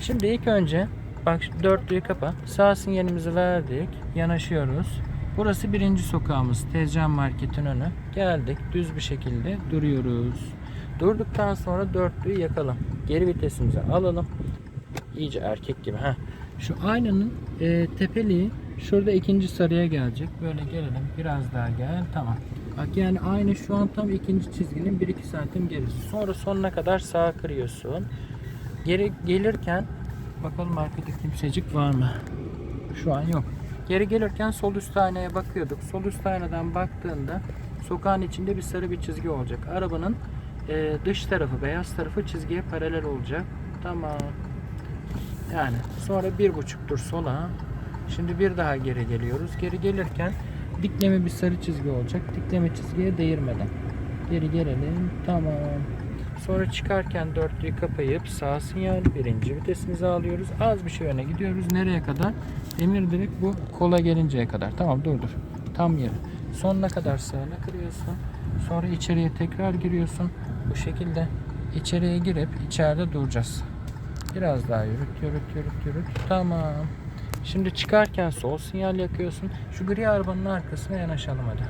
Şimdi ilk önce bak dörtlüyü kapa. Sağ sinyalimizi verdik. Yanaşıyoruz. Burası birinci sokağımız. Tezcan Market'in önü. Geldik. Düz bir şekilde duruyoruz. Durduktan sonra dörtlüyü yakalım. Geri vitesimizi alalım. İyice erkek gibi. Heh. Şu aynanın e, tepeliği şurada ikinci sarıya gelecek. Böyle gelelim. Biraz daha gel. Tamam. Bak yani aynı şu an tam ikinci çizginin 1-2 santim gerisi. Sonra sonuna kadar sağa kırıyorsun. Geri gelirken bakalım arkada kimsecik var mı? Şu an yok. Geri gelirken sol üst aynaya bakıyorduk. Sol üst aynadan baktığında sokağın içinde bir sarı bir çizgi olacak. Arabanın e, dış tarafı, beyaz tarafı çizgiye paralel olacak. Tamam. Yani sonra bir buçuk tur sola. Şimdi bir daha geri geliyoruz. Geri gelirken dikleme bir sarı çizgi olacak. Dikleme çizgiye değirmeden. Geri gelelim. Tamam. Sonra çıkarken dörtlüyü kapayıp sağ sinyal birinci vitesimizi alıyoruz. Az bir şey öne gidiyoruz. Nereye kadar? Emir direkt bu kola gelinceye kadar. Tamam dur dur. Tam yeri. Sonuna kadar sağına kırıyorsun. Sonra içeriye tekrar giriyorsun. Bu şekilde içeriye girip içeride duracağız. Biraz daha yürüt yürüt yürüt yürüt. Tamam. Şimdi çıkarken sol sinyal yakıyorsun. Şu gri arabanın arkasına yanaşalım hadi.